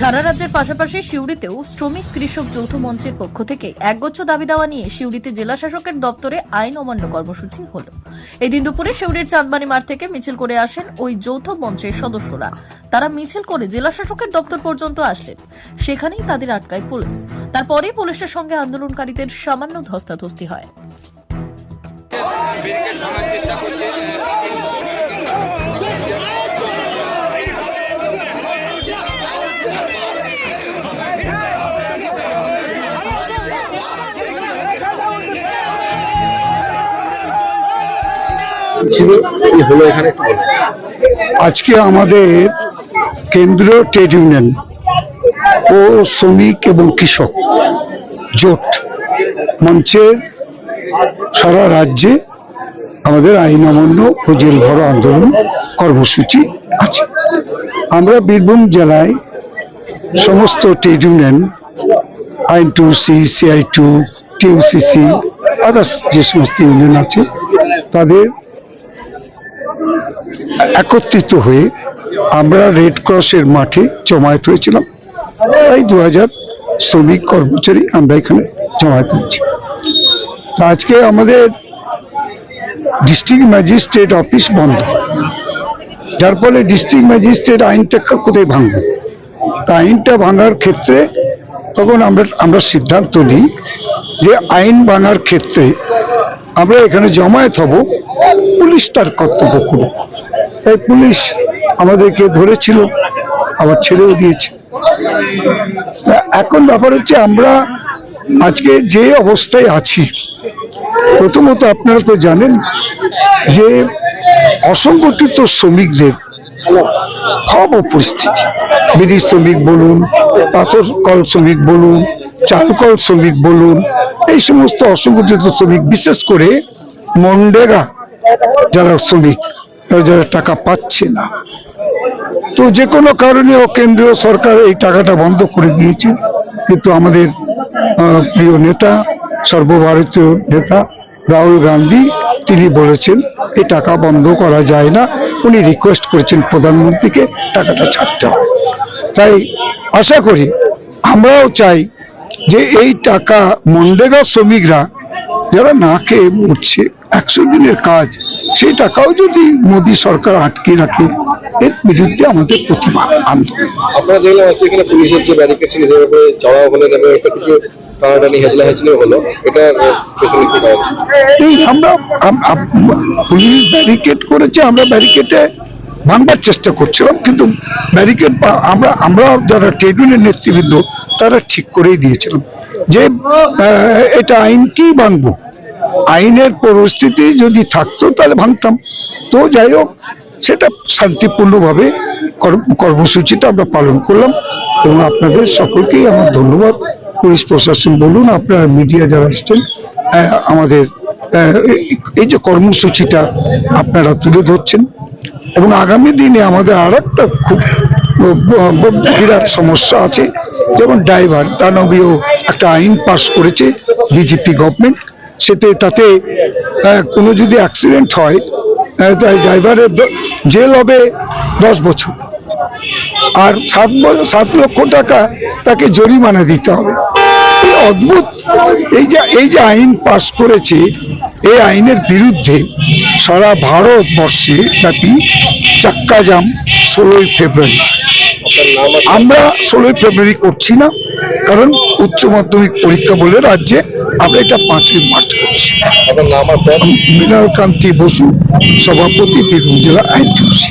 সারা রাজ্যের পাশাপাশি সিউড়িতেও শ্রমিক কৃষক যৌথ মঞ্চের পক্ষ থেকে একগুচ্ছ দাবি দাওয়া নিয়ে সিউড়িতে জেলা শাসকের দপ্তরে আইন অমান্য কর্মসূচি হলো। এদিন দুপুরে সিউড়ির চাঁদবানি মাঠ থেকে মিছিল করে আসেন ওই যৌথ মঞ্চের সদস্যরা। তারা মিছিল করে জেলা শাসকের দপ্তর পর্যন্ত আসলেন। সেখানেই তাদের আটকায় পুলিশ। তারপরেই পুলিশের সঙ্গে আন্দোলনকারীদের সামান্য ধস্তাধস্তি হয়। ছিল হলো এখানে আজকে আমাদের কেন্দ্রীয় ট্রেড ইউনিয়ন ও শ্রমিক এবং কৃষক জোট মঞ্চের সারা রাজ্যে আমাদের আইন অমান্য ও জেল ভরো আন্দোলন কর্মসূচি আছে। আমরা বীরভূম জেলায় সমস্ত trade union AITUC CITU TUCC others যে সমস্ত ইউনিয়ন আছে, তাদের একত্রিত হয়ে আমরা রেড ক্রসের মাঠে জমায়েত হয়েছিলাম। প্রায় দু হাজার শ্রমিক কর্মচারী আমরা এখানে জমায়েত হয়েছি। আজকে আমাদের ডিস্ট্রিক্ট ম্যাজিস্ট্রেট অফিস বন্ধ। যার ফলে ডিস্ট্রিক্ট ম্যাজিস্ট্রেট আইনটা কোথায় ভাঙব? তা আইনটা ভাঙার ক্ষেত্রে তখন আমরা আমরা সিদ্ধান্ত নিই যে আইন ভাঙার ক্ষেত্রে আমরা এখানে জমায়েত হব পুলিশ তার কর্তব্য করবে তাই পুলিশ আমাদেরকে ধরেছিল, আবার ছেড়েও দিয়েছে। এখন ব্যাপার হচ্ছে আমরা আজকে যে অবস্থায় আছি, প্রথমত আপনারা তো জানেন যে অসংগঠিত শ্রমিকদের খুব পরিস্থিতি। বিড়ি শ্রমিক বলুন, পাথর কল শ্রমিক বলুন চালকল শ্রমিক বলুন, এই সমস্ত অসংগঠিত শ্রমিক, বিশেষ করে মন্ডেগা যারা শ্রমিক যারা টাকা পাচ্ছে না। তো যে কোনো কারণে ও কেন্দ্রীয় সরকার এই টাকাটা বন্ধ করে দিয়েছে। কিন্তু আমাদের প্রিয় নেতা, সর্বভারতীয় নেতা রাহুল গান্ধী, তিনি বলেছেন, এই টাকা বন্ধ করা যায় না। উনি রিকোয়েস্ট করেছেন প্রধানমন্ত্রীকে টাকাটা ছাড়তে হবে। তাই আশা করি, আমরাও চাই যে এই টাকা মন্ডেগা শ্রমিকরা যারা না খেয়ে মরছে একশো দিনের কাজ সেই টাকাও যদি মোদী সরকার আটকে রাখে এর বিরুদ্ধে আমাদের প্রতিবাদ আন্দোলন। আপনারা দেখলাম আজকে এখানে পুলিশের যে ব্যারিকেড ছিল সেটার উপরে চড়াও এবং একটা কিছু টানাটানি হলো। এটা পেছনে কি এই আমরা আম- আম- পুলিশ ব্যারিকেড করেছে আমরা ব্যারিকেডে ভাঙবার চেষ্টা করছিলাম কিন্তু ব্যারিকেড আমরা আমরা যারা ট্রেড ইউনিয়ন নেতৃবৃন্দ তারা ঠিক করেই দিয়েছিলাম। যে এটা আইন কি ভাঙবো? আইনের পরিস্থিতি যদি থাকতো তাহলে ভাঙতাম। তো যাই হোক, সেটা শান্তিপূর্ণভাবে কর্ম- কর্মসূচিটা আমরা পালন করলাম এবং আপনাদের সকলকেই আমার ধন্যবাদ। পুলিশ প্রশাসন বলুন, আপনারা মিডিয়া যারা এসছেন আমাদের এই- যে কর্মসূচিটা আপনারা তুলে ধরছেন এবং আগামী দিনে আমাদের আর একটা খুব বিরাট সমস্যা আছে। যেমন ড্রাইভার দানবীয় একটা আইন পাস করেছে বিজেপি গভর্নমেন্ট সেতে তাতে কোনো যদি অ্যাক্সিডেন্ট হয় তাই ড্রাইভারের জেল হবে দশ বছর। আর সাত সাত লক্ষ টাকা তাকে জরিমানা দিতে হবে। এই অদ্ভুত, এই যে এই যে আইন পাস করেছে, এই আইনের বিরুদ্ধে সারা ভারতবর্ষে ব্যাপী চাক্কা জাম ষোলোই ফেব্রুয়ারি। আমরা ষোলোই ফেব্রুয়ারি করছি না কারণ উচ্চ মাধ্যমিক পরীক্ষা বলে রাজ্যে আমরা এটা পাঁচই মার্চ করছি। মৃণালকান্তি বসু সভাপতি বীরভূম জেলা আইনটিউসি